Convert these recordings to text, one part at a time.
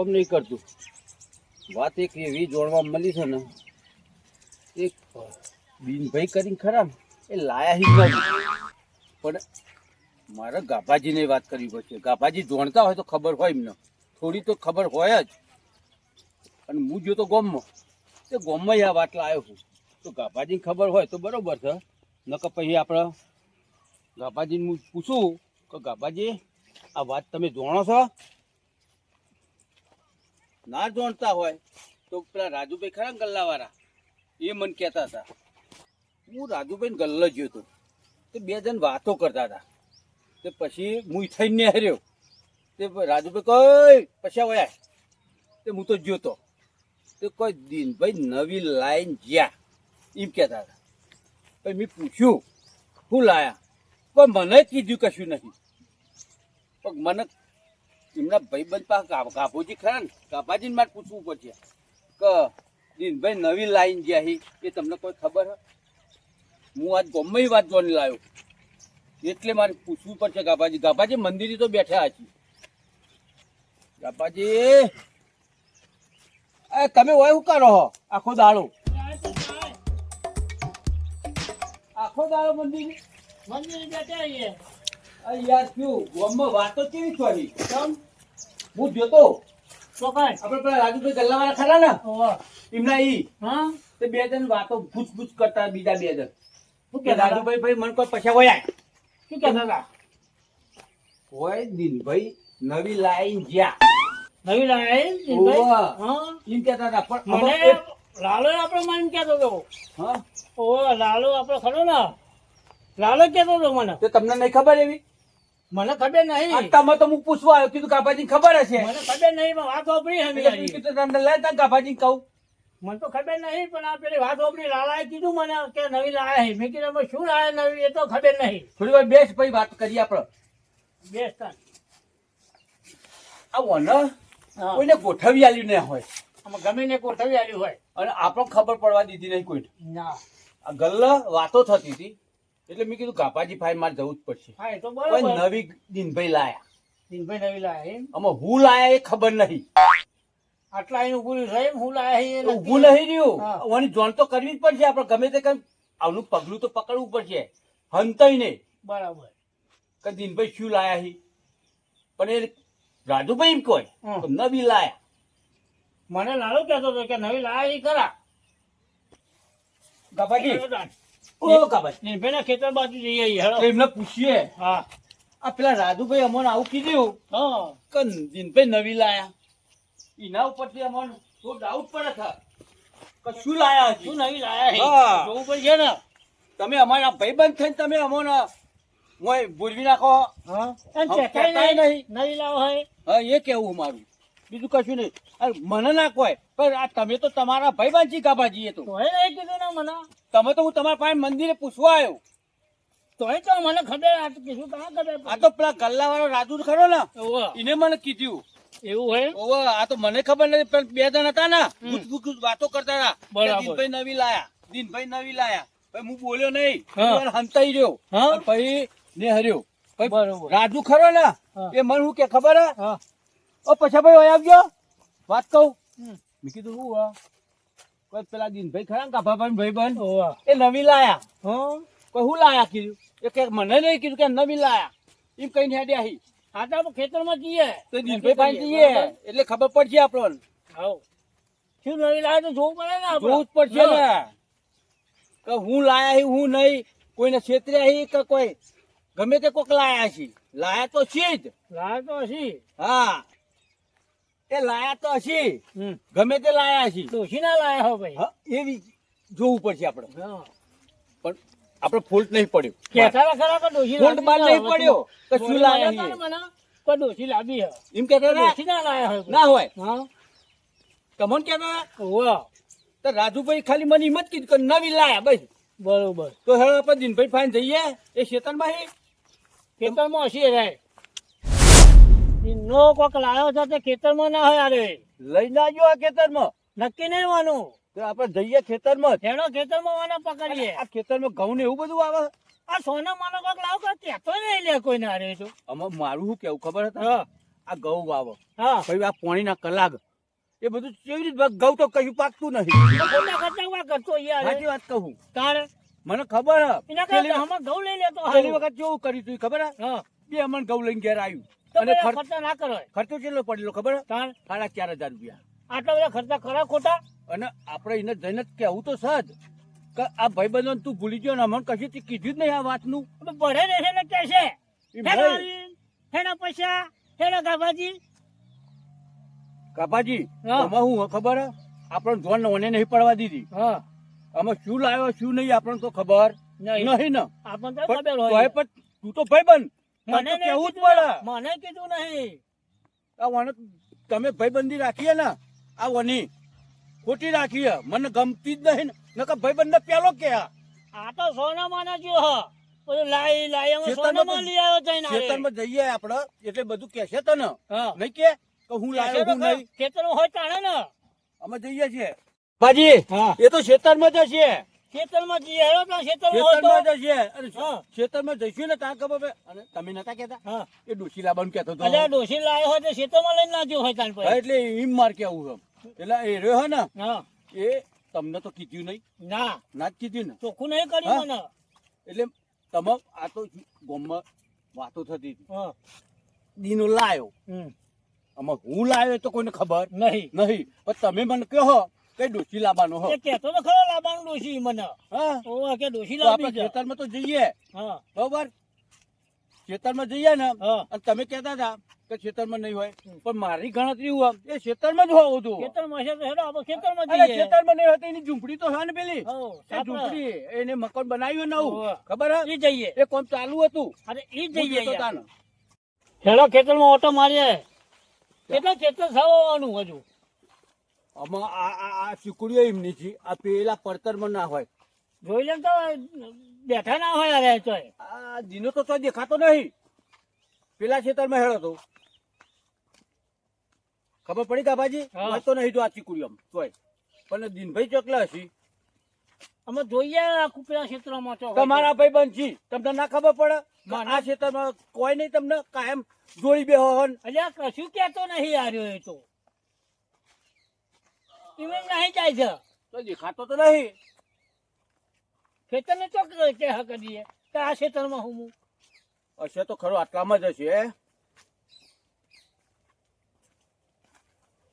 કોમ નહીં કરતું. વાત એક એવી જોડવા મળી છે ને, એક બીનભાઈ કરીને ખરા, એ લાયા પણ મારે ગાભાજીને વાત કરવી પડશે. ગાભાજી જોણતા હોય તો ખબર હોય એમને. થોડી તો ખબર હોય જ. અને હું જો તો ગોમમાં. તે ગોમમાં આ વાત લાવ્યો છું. તો ગાભાજીને ખબર હોય તો બરોબર છે. નકર પછી આપણે ગાભાજીને હું પૂછું કે ગાભાજી, આ વાત તમે જોણો છો? ના જોણતા હોય તો પેલા રાજુભાઈ ખરા ગલ્લાવાળા, એ મને કહેતા હતા. હું રાજુભાઈ ગલ્લો જ્યો હતો તે બે જણ વાતો કરતા હતા. તે પછી હું થઈને હર્યો. તે રાજુભાઈ કઈ પછી વયા. તે હું તો જોતો તે. કોઈ દિનભાઈ નવી લાઈન જ્યાં, એમ કહેતા હતા. પછી મેં પૂછ્યું, શું લાયા? પણ મને કીધું કશું નહીં. પણ મને એમના ભાઈબંધ પાસે ગાભોજી ખરા ને? ગાભાજીને મારે પૂછવું પડશે. કે, દિનભાઈ નવી લાઈન જે આવી એ તમને કોઈ ખબર હે? હું આજ ગમે વાત જોઈને લાવ્યો એટલે મારે પૂછવું પડશે ગાભાજી ગાભાજી મંદિરે તો બેઠા હશે. ગાભાજી એ, તમે હોય શું કરો હો? આખો દાડો. આખો દાડો મંદિર. મંદિર બેઠા છીએ યાર શું ગોમમાં વાતો કેવી ચોરી કેમ? હું જોતો. ચોકાય આપણે પેલા રાજુભાઈ ગલ્લાવાળા ખરા ને. એમના ઈ. હા? તે બે જણ વાતો પૂછ કરતા બીજા બે જણ. શું કે? રાજુભાઈ ભાઈ મને કોઈ પૈસા હોય શું કહેતા હતા? હોય દિનભાઈ નવી લાઈન જ્યાં. નવી લાઈન દિનભાઈ? હા. એમ કહેતા હતા. પણ મને લાલો આપણે મને કહેતો હતો. હા. ઓહો લાલો આપડે ખરો ને? લાલો કહેતો હતો મને. તો તમને નહીં ખબર એવી? મને ખબર નહીં. તમે તો હું પૂછવા આવ્યો કીધું કાપાજી ખબર હશે. મને ખબર નહીં પણ વાત વાપરી હમી કાપાજી કહું. મને તો ખબર નહીં પણ આ પેલી વાત વાપરી લાલાએ કીધું મને કે નવી લાયા હે. મેં કીધું શું લાયા નવી? એ તો ખબર નહીં. થોડી વાર બેસ ભાઈ વાત કરીએ આપણે. બેસ તાન. આ વન કોઈને ગોઠવી આલ્યું ન હોય. આમાં ગમે ને ગોઠવી આવ્યું હોય. અને આપણો ખબર પડવા દીધી નહીં કોઈ ના. આ ગલ્લ વાતો થતી હતી. એટલે મેં કીધું કાપાજી ફાઈ મારે જવું જ પડશે. હા એ તો બરાબર. નવી દિનભાઈ લાયા. દિનભાઈ નવી લાયા એમ? આમાં હું લાયા એ ખબર નહીં. આટલા પૂરું થાય એમ? હું લાયા એ નક્કી નહીં રહ્યું. ઓની જોણ તો કરવી જ પડશે. આપણે ગમે તે કઈ આવનું પગલું તો પકડવું પડશે. હંતાઈ નહીં. બરાબર. કે દિનભાઈ શું લાયા હી પણ એ રાજુભાઈ એમ કોઈ. નવી લાયા. મને લાલો કહેતો હતો કે નવી લાયા એ ખરા. કાપાજી. ઓ કાપાજી નિર્ભયના ખેતર બાજુ જઈએ છીએ, હેળો. એમને પૂછીએ. હા. આ પેલા રાજુભાઈ અમને આવું કીધું હા. કે દિનભાઈ નવી લાયા. એના ઉપરથી અમને થોડો ડાઉટ પડે છે કે શું લાયા શું નવી લાયા. જોવું પડશે ને. તમે અમારા ભાઈબંધ થઈને તમે અમોને મોય ભૂલવી નાખો. હા. ચેકાઈ ચેકાઈ નહીં. નવી લાવો હા. એ કેવું મારું. બીજું કશું નહીં. અરે મને ના કોઈ પણ આ તમે તો તમારા ભાઈ બાંધી કાબાજી તો. તોય નહીં કીધું ને મને. તમે તો હું તમારા પાસે મંદિરે પૂછવા આવ્યો. તોય તો મને ખબર આ તો કીધું કાં ખબર આ તો પેલા ગલ્લાવાળો રાજુ ખરો ને. એને મને કીધું. એવું હોય ઓવે આ તો મને ખબર નથી પણ બે જણ હતા ને ગુજ ગુજ ગુજ વાતો કરતા હતા. દિનભાઈ નવી લાયા. દિનભાઈ નવી લાયા. પછી હું બોલ્યો નહીં. હા. હંતાઈ રહ્યો. હા. ભાઈ ને હર્યો. રાજુ ખરો ને એ મને શું કે ખબર હા. ઓ પછી ભાઈ ઓય આવજો. વાત કહું? મેં કીધું શું હા કોઈ પેલા દિનભાઈ ખરા ને કાભાભાઈ ભાઈ બન એ નવી લાયા. હા? કોઈ હું લાયા કીધું? એ કે મને નહીં કીધું કે નવી લાયા. એમ કઈ હેડ્યા હી. આ તો આપણે ખેતરમાં જઈએ. તો દિનભાઈ ભાઈ જઈએ. એટલે ખબર પડશે આપણને. હાઉ. શું નવી લાયા તો જોવું પડે ને જોવું જ પડશે ને. કે હું લાયા હી હું નહીં. કોઈને છેતર્યા હી કે કોઈ? ગમે તે કોક લાયા છે લાયા તો છે જ. લાયા તો છે હા. એ લાયા તો હશે. ગમે તે લાયા છે ડોશી ના લાયા હો ભાઈ? એવી જોવું પડશે આપણે. હા. પણ આપણે ફોલ્ટ નહીં પડ્યો. કહેતા હતા ખરા કે ડોશી ફોલ્ટ બાદ નહીં પડ્યો. કે શું લાયા મને મને કોઈ લાવી હે એમ કહેતા હતા ના લાયા હોય ના હોય. હા. તમને કહેતા વાહ. તો રાજુભાઈ ખાલી મને હિંમત કીધું કે નવી લાયા બસ. બરોબર. તો હવે આપણે દિનભાઈ ફાઈન જઈએ. એ શેતનમાં હી ખેતરમાં હશે રહે નો કોક લાયો છે તે ખેતરમાં ના હોય અરે. લઈ ના આવજો આ ખેતરમાં. નક્કી નહીં વાનું તો આપણે જઈએ ખેતરમાં તેનો ખેતરમાં વાના પકડીએ. આ ખેતરમાં ઘઉં ને એવું બધું આવે? આ સોના માનો કોક લાવ કે કહેતો નહીં લે કોઈ ના રે તો આમાં મારું શું કેવું ખબર હતા? હા. આ ઘઉં વાવો. હા. ભાઈ આ પોણીના કલાક. એ બધું કેવી રીતે ઘઉં તો કશું પાકતું નહીં ખોટા ખર્ચા કરતો યાર સાચી વાત કહું. તારે? મને ખબર હે. પેલી. વખત કેવું કર્યું તું ખબર હે? હા. બે અમન ઘઉં લઈને ઘેર આવ્યું અને ખર્ચા ના કરો ખર્ચો કેટલો પડેલો ખબર? હે સાડા ચાર હજાર રૂપિયા. આટલા બધા ખર્ચા ખરા ખોટા? અને આપણે એને જઈને કેવું તો સજ કે આ ભાઈબંધો તું ભૂલી ગયો ને અમને કશું કીધું જ નહીં આ વાતનું. ભરે રહેશે ને કે છે? હેડો પૈસા. હેડા ગાભાજી. કાપાજી. આમાં હું ખબર? આપણે જોન ઓને નહીં પડવા દીધી. હા. આમાં શું લાવ્યો શું નહીં આપણને તો ખબર. નહીં. ને. આપણને તો ખબર હોય. પણ તું તો ભાઈબંધ. તને મને કહેવું જ પડે. મને કીધું નહીં. આ વન તમે ભાઈબંધી રાખીએ ને આ વની ખોટી રાખીએ. મને ગમતી જ નહીં ને. નકર ભાઈબંધ પેલો કે આ. તો સોના ના જો હ. બધું લાઈ લાઈ અમે લઈ આવ્યો જઈને જઈએ આપડે એટલે બધું કહેશે તને. હા. નહીં કે? કે હું લાવ્યો હું નહીં. હોય તાણે ને. અમે જઈએ છીએ. બાજી એ તો ખેતરમાં જ હશે ખેતરમાં જઈએ તો. જઈશું ને ત્યાં ખબર અને તમે નતા કહેતા? હા. એ ડોશી લાવવાનું કહેતો હતો અલ્યા લાયો હોય તો ખેતરમાં લઈને હોય એટલે એમ માર કેવું છે એટલે એ રહ્યો હે ને હા. એ તમને તો કીધું નહીં? ના. ના જ કીધું ને? ચોખ્ખું નહીં કર્યું હા? મને. એટલે તમે આ તો ગોમમાં વાતો થતી હતી. હા. દીનો લાયો. આમાં હું લાયો તો કોઈને ખબર નહીં. નહીં. પણ તમે મને કહો કઈ લાવવાનો હો? કેતો તો ખરો લાવવાનો ડોશી મને. હા? ઓવા કે ડોશી તો આપણે ખેતરમાં તો જઈએ. હા. બરોબર? ખેતરમાં જઈએ ને અને તમે કહેતા હતા કે ખેતરમાં નહીં હોય. પણ મારી ગણતરી હોય એ ખેતરમાં જ હોવું હતું ખેતરમાં છે તો હેડો આપણે ખેતરમાં જઈએ. ખેતરમાં નહીં હોય એની ઝૂંપડી તો છે ને પેલી? એ ઝૂંપડી એને મકાન બનાવ્યું નવું ખબર હે? ઈ જઈએ. એ કોમ ચાલુ હતું. અરે ઈ જઈએ. હેડો ખેતરમાં ઓટો મારીએ. કેટલો ખેતર થવાનું હજુ? આમાં આ આ આ ચીકુડીઓ એમની છે આ પેલા પડતરમાં ના હોય. જોઈ લે તો બેઠા ના હોય અરે આ દીનો તો દેખાતો નહીં. પેલા ખેતરમાં હેડો તો. ખબર પડી કાભાજી હા. હોય નહીં તો આ ચીકુડીઓ તોય. પણ દિનભાઈ ચોકલા હશી. અમે જોઈએ આખું પેલા ક્ષેત્રમાં તો. તમારા ભાઈ બંધ તમને ના ખબર પડે? કે આ ખેતરમાં કોઈ નહીં તમને કાયમ જોડી બેહો અલ્યા કશું કેતો નહીં આર્યો રહ્યો તો. ઈમે નહીં જાય છે. તો દેખાતો તો નહીં. ખેતરને કે હક દઈએ કે આ ખેતરમાં હું હું. હશે તો ખરો આટલામાં જ હશે હે?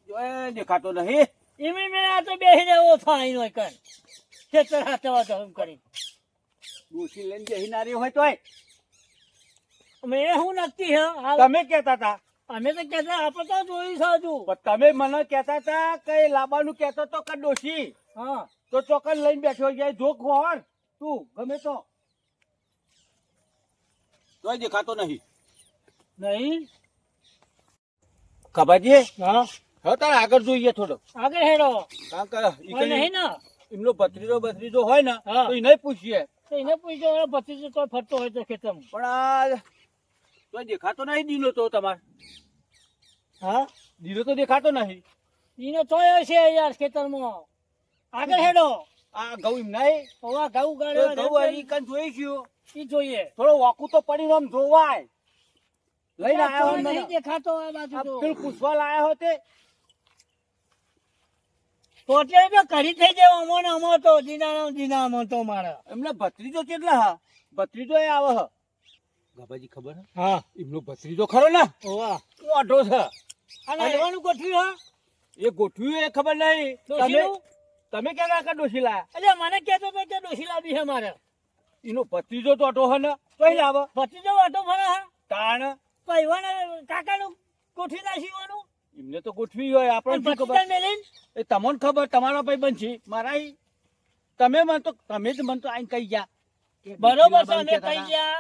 જો એ દેખાતો નહીં. ઈમે મેં આ તો બેસી એવો થાય નો કર ખેતર હાથવા તો એમ કરી. ડોસી લઈને બેહી ના રહ્યો હોય તોય. મેં હું નક્કી હા તમે કહેતા હતા અમે તો કેતા આપતા જોઈ છે તમે મને કેતા હતા કે લાબાનું કહેતો તો કે ડોસી હા. તો ચોકન લઈને બેઠો જાય જોક હોર તું ગમે તો. જોઈ દેખાતો નહીં. નહીં? કબાજી હા. હવે તારે આગળ જોઈએ થોડો. આગળ હેડો. નહીં ને? એમનો ભત્રીજો ભત્રીજો હોય ને. તો એને પૂછીએ. તો એને પૂછજો ભત્રીજો તો ફરતો હોય તો ખેતરમાં. પણ આ તો દેખાતો નહીં દીનો તો તમારે. હા? દીનો તો દેખાતો નહીં. એને તોય છે યાર ખેતરમાં. આગળ હેડો. આ ઘઉં એમ નહીં. હવા ઘઉં તો ગાળ્યો ઘઉં અહીં કાન જોઈશું ઈ જોઈએ. થોડો વાકુ તો પડી આમ જોવાય. લઈને આવ્યો નહીં દેખાતો આ બાજુ તો. પેલું પૂછવા લાયા હોતે તો. કરી થઈ જાય અમો ને અમો તો દીના દીના અમો તો મારા. એમને ભત્રીજો કેટલા હા? ભત્રીજો એ આવે હ. ગાબાજી ખબર હે? એમનો ભત્રીજો ખરો ને? ઓવા. મોઢો છે? અને રહેવાનું ગોઠવ્યું હા? એ ગોઠવ્યું એ ખબર નહીં. તમે તમે ક્યાં કાકા ડોશી લાયા એટલે મને કહેતો તો કે ડોશી બી છે મારે. એનો ભત્રીજો તો અટો હે ને? કઈ લાવે. ભત્રીજો વાટો ફરે હા? તાણ. કહીવાને કાકાનું ગોઠવી નાખીવાનું એમને તો ગોઠવી હોય આપણને ખબર? એ તમને ખબર તમારા ભાઈ બનશે. મારા તમે મને તો તમે જ મને તો આઈને કહી ગયા. બરોબર છે અમે કહી ગયા.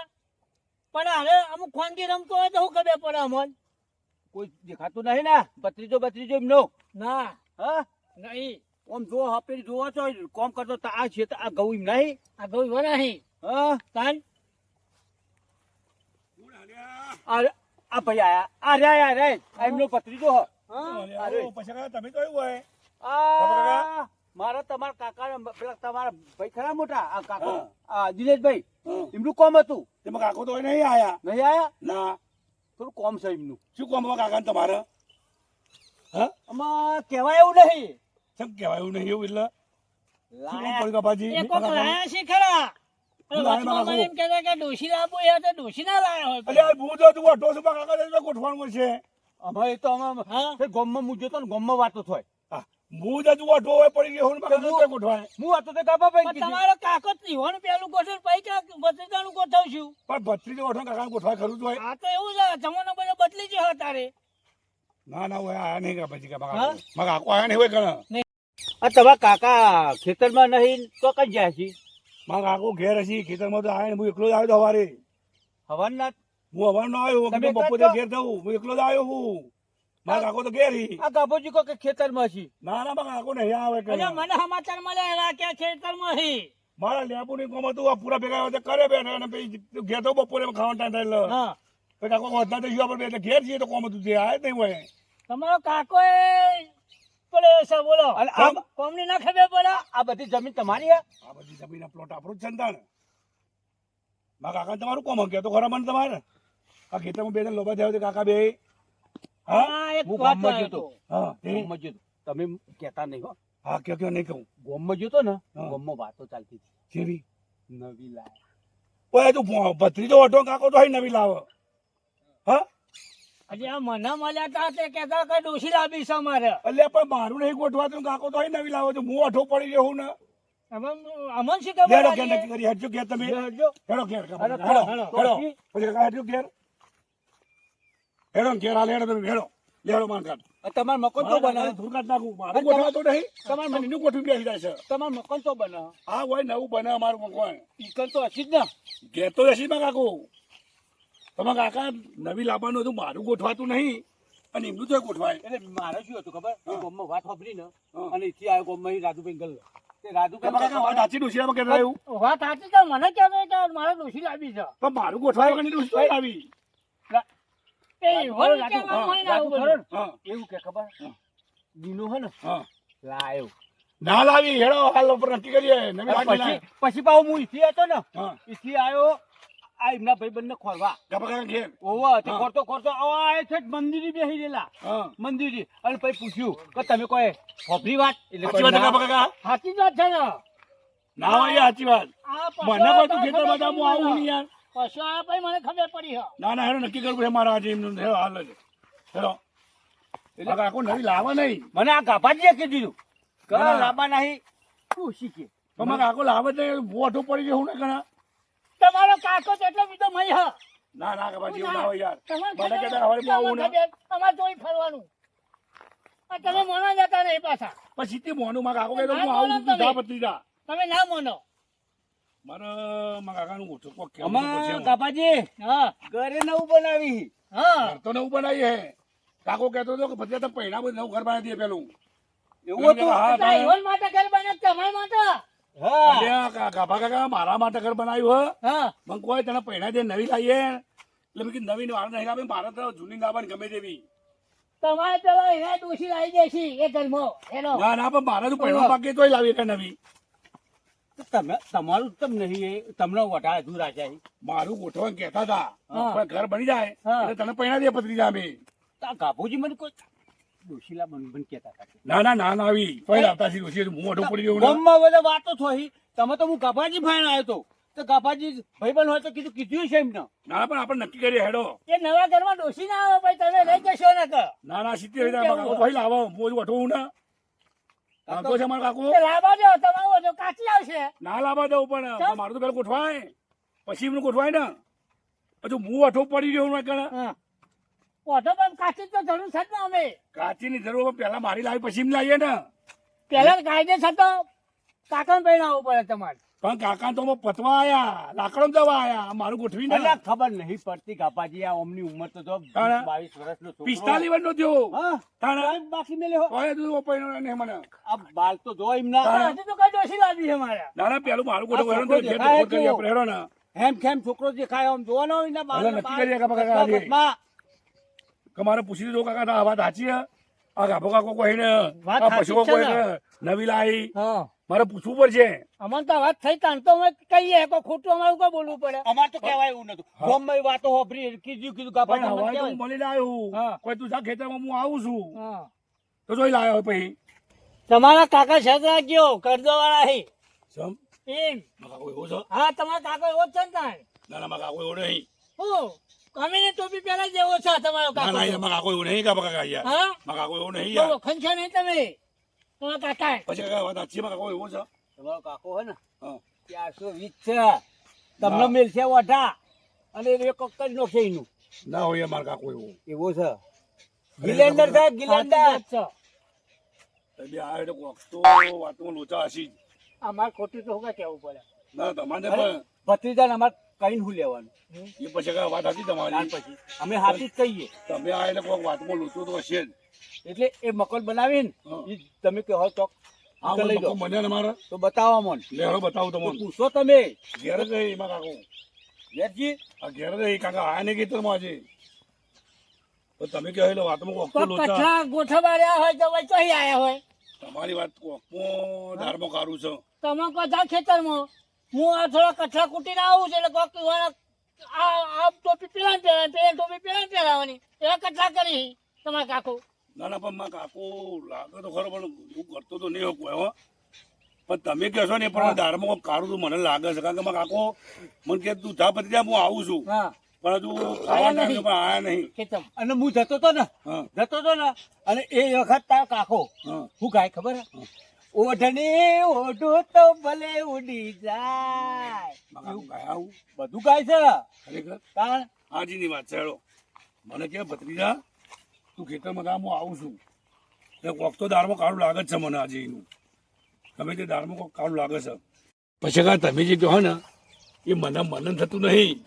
પણ હવે અમુક ખોનગી રમતો હોય તો શું ખબર પડે અમોન? કોઈ દેખાતું નહીં ને? બત્રીજો ભત્રીજો એમનો ના. હા? નહીં. ઓમ જો હપેરી જોવો છો કોમ કરતો તો આ છે આ ગૌ એમ નહીં? આ ગઈ નહીં. હા? તાન? અરે આ ભાઈ આયા. આ રે આ રે એમનો ભત્રીજો હ. હા. અરે. પછી તમે કયું હોય. આ મારા તમારા કાકા પેલા તમારા ભાઈ ખરા મોટા? આ કાકો? આ દિનેશભાઈ? એમનું કોમ હતું? તેમાં કાકો તો નહીં આયા. નહીં આયા? ના. થોડું કોમ છે એમનું. શું કોમ કાકા તમારે? હા? આમાં કહેવાય એવું નહીં. કેમ કહેવાય એવું નહીં એવું એટલે? તો તો તું તો તો તે ગોમમાં જોતો ને ગોમમાં વાતો થાય. હા, તું હોય પડી ગયો હું કાકા તો ગોઠવાય. હું વાતો તો કાપા ભાઈ કીધું તમારો કાકો ત્રિહોણ પેલું ગોઠવ પછી ક્યાં બત્રીજાનું ગોઠવશું પણ ભત્રીજો અઠો કાકા ગોઠવાય ખરું હોય. આ તો એવું છે જમાનો બધો બદલી ગયો તારે. ના ના હોય આયા નહીં કાકો આયા નહીં. હોય કણ આ તમારા કાકા ખેતરમાં નહીં તો કઈ જાય છે? મારા કાકો ઘેર હશી ખેતરમાં તો આયા હું એકલો જ આવ્યો તો સવારે. હવાના હું હવાર નો આવ્યો બપોરે ઘેર થવું હું એકલો જ આવ્યો હું. મારા કાકો તો ઘેર. આ ગાભોજી કો કે ખેતરમાં છે. ના ના મારા કાકો નહીં આવે અને કણ મને સમાચાર મળ્યા કે ખેતરમાં હી મારા લેબુ ની કોમ હતું આ પૂરા ભેગા કરે બેઠા અને પછી ઘેર તો બપોરે ખાવાનું ટાઈમ થાય એટલે. હા. પછી કાકો વધતા તો જીવા પર એટલે ઘેર તો કોમ હતું આયા નહીં હોય. તમારો કાકો એ પેલો છે બોલો. આ- કોમની ના ખબર પડે? આ બધી જમીન તમારી આ બધી જમીન પ્લોટ આપણું જ છે ને કાકા તમારું કોમ કે તો ખરા મને તમારે. આ ખેતરમાં બે લોબા થયા કાકા બે હા? એક ગામમાં. હા તે? ગોમમાં તમે કહેતા નહીં હો. હા કયો કયો નહીં કહું. ગોમમાં જતો ને હા. વાતો ચાલતી જેવી નવી લાયા ઓય તું ભત્રીજો અટો કાકો તો નવી લાવ. હા? હજી આ મને મળ્યા તા તે કહેતા કે ડોશી લાવી છે મારે એટલે પણ મારું નહીં ગોઠવાતું કાકો તો નવી લાવો. તો હું અઠો પડી રહ્યો ને. અમન શી ખબર ઘેરો ઘેર નક્કી કરી હેડજો ઘેર તમે. હેડો ઘેર હેડો હેડો. હેડો હેડજો ઘેર. હેડો ઘેર હાલ હેડો તમે હેડો. લેડો માન કાઢ આ મકાન તો બનાવે. ધૂળ કાઢ નાખું મારું ગોઠવાતો નહીં. તમારે તમારે નું ગોઠવી બેસી જાય છે. તમારું મકાન તો બનાવે. હા હોય નવું બને અમારું મકાન. ઈકન તો હશી જ ને. ઘેર તો હશી માં કાકુ. તમે કાકા નવી લાવવાનું હતું મારું ગોઠવાતું નહીં. અને એમનું તો ગોઠવાય. એટલે મારે શું હતું ખબર? હા. ગોમમાં વાત વાપરી ને. અને એથી આવ્યો ગોમમાં રાજુભાઈ ગલ્લો. તે તમારા વાત સાચી છે મને કહેતો કે મારે ડોશી લાવી છે. પણ મારું ગોઠવાય તો આવી એ બરોબર વળી લાગ્યું. કહેવા હા, મને ના રાજુ આવું ખરો બધું. ને? હા. એવું કે ખબર? દીનો હે ને? લાયો. ના લાવી હેડો હાલ ઉપર નક્કી કરીએ. પછી. પછી પાછો હું ઈથી હતો ને ઈથી આવ્યો આ એમના ભાઈ બંને ખોરવા ઓવા તે ખોરતો આવે છે મંદિરે બેસી રહેલા. મંદિરી મંદિરે. અને પછી પૂછ્યું કે તમે કોઈ ખોપરી વાત? એટલે સાચી વાત છે ના. ગપા સાચી વાત ને. હોય સાચી વાત. આ મને બધું ખેતર બધા હું આવું નહીં યાર. પશુ આ પછી મને ખબર પડી હો. ના ના હેડો નક્કી કરવું છે મારા આજે એમનું. હેડો હાલ જ હેડો. એટલે કાકો નવી લાવે નહીં. મને આ ગાભાજીએ કીધું. કે ના. લાંબા નહીં શું શીખે તમારે મારા કાકો લાવે તો મોઢું પડી જવું ને ઘણા. તમારો કાકો તો એટલો બીજો મય હ. ના ના ગપાજી એવું ના હોય યાર. તમારે મને કહેતા હવે બહુ આવું ને. તમારે જોઈ તોય ફરવાનું. આ તમે મોના જતા નહીં પાછા. પછી તે મોનું મારા કાકો કહે હું આવું બોલો જા તમે. જા તમે ના મોનો. મારે મારા કાકાનું ઓછું કોક કહેવું અમાર પછી હા. ઘરે નવું બનાવી. હા. ઘર તો નવું બનાવીએ હે. કાકો કહેતો હતો કે પછી તો પૈણા બધું નવું ઘર બનાવી દઈએ પેલું. એવું હતું? હા, ઈવન માટે ઘર બને તમારા માટે? હા. ગાભા કાકા મારા માટે ઘર બનાવ્યું હે. હા. મને કોઈ તને પૈણા દે નવી લાવીએ એટલે મેં કીધું નવી વાર નહીં લાવી મારે તો જૂની લાવવાની ગમે તેવી. તમારે પેલા એના દોષી લાવી દેશી એ ઘરમાં. ના ના પણ મારા તો પૈણા પાકે તોય લાવી કે નવી. તમે તમારું તમ નહીં તમને વટાળે દૂર રાખ્યા મારું ગોઠવણ કહેતા હતા. પણ ઘર બની જાય એટલે તને પૈણા દે પત્રી જામે તા આ મને કોઈ દોશીલા બન બન કહેતા હતા ના ના ના ના આવી. તોય લાવતા છીએ ડોશી હું મોઢું પડી ગયું ને. બધા વાતો થઈ તમે તો હું ગાભાજી ભાઈ આવ્યો તો તો ગાભાજી ભાઈબંધ હોય તો કીધું કીધું છે એમને. ના પણ આપણે નક્કી કરીએ હેડો. એ નવા ઘરમાં ડોશી ના આવે ભાઈ તમે લઈ જશો ને ના ના સીધી ભાઈ લાવો હું જ વઠવું ને. આવતો છે મારો કાકો. લાવવા દો તમારો તો કાચી આવશે. ના લાવવા દઉં પણ મારું તો પેલું ગોઠવાય. પછી એમનું ગોઠવાય ને. પછી હું અઠો પડી રહ્યો ને કણે ઓઠો પણ કાચી તો જરૂર છે ને અમે. કાચીની જરૂર પેલા મારી લાવી પછી એમ લાવીએ ને. પેલા કાયદેસર તો કાકા પહેણાવવું પડે તમારે. પણ કાકા તો પતવા આયા લાકડો દવા આયા મારું ગોઠવી ના ને ખબર નહીં પડતી કાપાજી આ ઓમની ઉંમર તો જો બાવીસ વર્ષ નો પિસ્તાલીસ વર્ષ નો થયો. હા તાણે કાંઈ બાકી મેલે પૈણો મને. આ બાલ તો જો એમના. તાણે? હજુ તો કઈ દોષી લાવી છે મારે. ના ના પેલું મારું ગોઠવ હેરો ને હેમ ખેમ છોકરો દેખાય આમ જોવાનો હોય ને બાલ નક્કી કરી કાકા કાકા. મારે પૂછી દીધો કાકા તો આ વાત સાચી હે આ ગાભો કાકો કોઈ ને આ પશુઓ કોઈ ને. ને નવી લાવી મારે પૂછવું પડશે. અમને તો વાત થઈ તાન તો અમે કહીએ કોઈ ખોટું અમારું કોઈ બોલવું પડે. અમાર તો કહેવાય એવું નતું. વાતો હોભરી કીધું કીધું કે પણ આપણે હવારે તો તમને હું કહેવાય. મળીને હા. કોઈ તું જા ખેતરમાં હું આવું છું. તો જોઈ લાવ્યો પછી. તમારા કાકા છેતરા ગયો કરદો વાળા હે. સમ એમ. તમારા કાકો એવો જ છે ને ના ના મારા કાકો એવો નહીં. હું કમીને ટોપી પહેલા જેવો છે તમારો ના ના કાકો. એવું નહીં કાકા કાકા યાર હા? મારા કાકો એવો નહીં યાર છે નહીં તમે? તમારા કાકા. પછી કાકા વાત સાચી મારા કાકો એવો છે? તમારો કાકો હે ને હા. ચારસો વીસ છે? તમને. મેલશે ઓઢા અને એ કોક કરી નાખશે એનું. ના હોય મારા કાકો એવો. એવો છે? ગિલેન્ડર સાહેબ ગિલેન્ડર. બે આ એટલે કોક તો વાતમાં લોચા હશી અમાર ખોટું તો શું કેવું પડે? ના તમારે ભત્રીજાને અમારે કઈ હું લેવાનું? એ પછી કઈ વાત હતી તમારી. પછી. અમે હાથી જ કહીએ. તમે આ એટલે કોક વાતમાં લોચો તો હશે જ. એટલે એ મકલ બનાવીને હા. તમે લોકો લો મને મારા? તો બતાવો મન લેરો બતાવો તમને. પૂછો તમે. ઘેર જ રહી એમાં કાકો. ઘેરજી આ ઘેર જ રહી. કાકા આ ને ખેતરમાં આજે. તમે કહો એટલે વાતમાં કોક કોક લોચા. ગોઠવાડ્યા હોય તો વચ્ચે અહીં આયા હોય. તમારી વાત કોકમાં ધારમો કારું છે. તમે જા ખેતરમાં. હું આ થોડા કઠલા કૂટીને આવું છું એટલે કોક આ આ ટોપી પેલા પહેરાય પેલા ટોપી પેલા પહેરાવાની. એવા કઠલા કરી. તમારા કાકો. ના ના પણ મારા કાકો લાગે તો ખરો પણ હું કરતો તો નહીં હોય કોઈ હો. પણ તમે કહેશો ને પણ ધારમાં કારું તો મને લાગે છે. કારણ કે કાકો મને કે તું જા પતી જા હું આવું છું. હા. પણ હજુ ખાવા ટાઈમે પણ આયા નહીં. ખેતર અને હું જતો તો ને. હા. જતો તો ને. અને એ વખત તારો કાકો. હા. ગાય ખબર હે? ઓઢણી ઓઢો તો ભલે ઉડી જાય. બધું ગાય છે? ખરેખર? કારણ હાજીની વાત છે મને કે ભત્રીજા તું ખેતરમાં કામ હું આવું છું. એ કોક તો દાળમાં કાળું લાગે છે મને આજે એનું. તમે તે દાળમાં કોક કાળું લાગે છે. પછી કાં તમે જે કહો ને એ મને મનન થતું નહીં.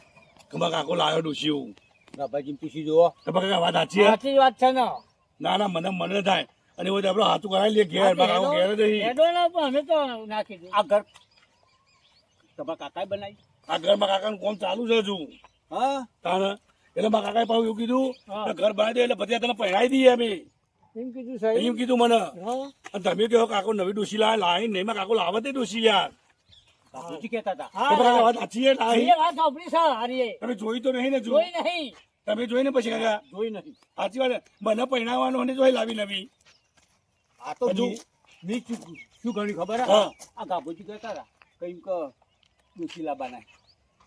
કે મારા કાકો લાવ્યો ડોસી એવું બાબાજી પૂછી જુઓ. તમે કાકા વાત સાચી સાચી વાત છે ને. ના ના મને મને થાય. અને એવું આપણે હાથું કરાવી લઈએ ઘેર મારા ઘેર જ નહીં. હેડો ના પણ અમે તો નાખી દઈએ આ ઘર તમારા કાકાએ બનાવી? આ ઘરમાં કાકાનું કોમ ચાલુ છે હજુ. હા? તાને એટલે મારા કાકાએ પાછું એવું કીધું ઘર બનાવી દે એટલે પછી તને પહેરાવી દઈએ અમે. એમ કીધું સહી એમ કીધું મને. અને તમે કહો કાકો નવી ડોસી લાવે લાવી નહીં માં કાકો લાવે તે ડોસી યાર તમે જોઈ તો નહીં ને જોઈ નહીં. તમે જોઈ ને પછી કાકા? જોઈ નથી. સાચી વાત મને પહેરાવાનો જોઈ લાવી નવી. આ તો જો મી- શું શું ગણ્યું ખબર હે? હા. આ ગાભોજી કહેતા હતા કઈ ડોસી બનાય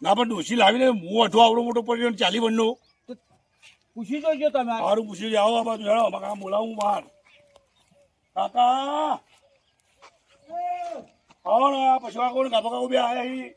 ના પણ ડોસી લાવીને હું અઠો આવડો મોટો પડ્યો ને ચાલી બનનો પૂછી જોજો તમે આ. પૂછી પૂછ્યું આવો આ બાજુ હેડો કાકા બોલાવું બહાર કાકા! આવો ને આ પછવા કોણ? કાપા કાકો બે આયા અહીં.